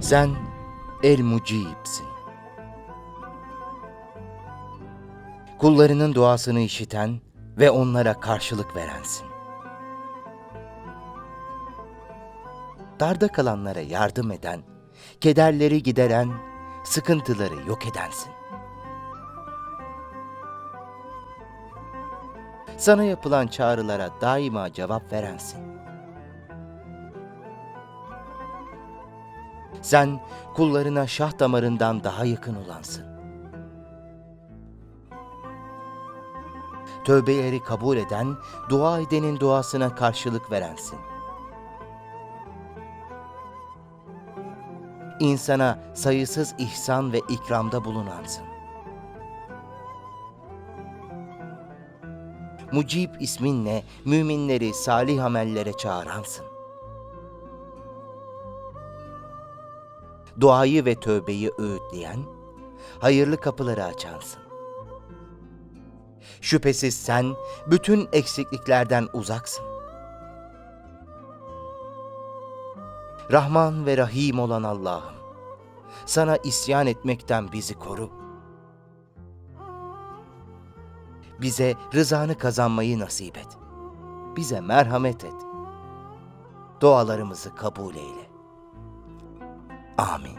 Sen El Mucib'sin. Kullarının duasını işiten ve onlara karşılık verensin. Darda kalanlara yardım eden, kederleri gideren, sıkıntıları yok edensin. Sana yapılan çağrılara daima cevap verensin. Sen kullarına şah damarından daha yakın olansın. Tövbeleri kabul eden, dua edenin duasına karşılık verensin. İnsana sayısız ihsan ve ikramda bulunansın. Mucib isminle müminleri salih amellere çağıransın. Duayı ve tövbeyi öğütleyen, hayırlı kapıları açansın. Şüphesiz sen bütün eksikliklerden uzaksın. Rahman ve Rahim olan Allah'ım, sana isyan etmekten bizi koru. Bize rızanı kazanmayı nasip et. Bize merhamet et. Dualarımızı kabul eyle. Amém.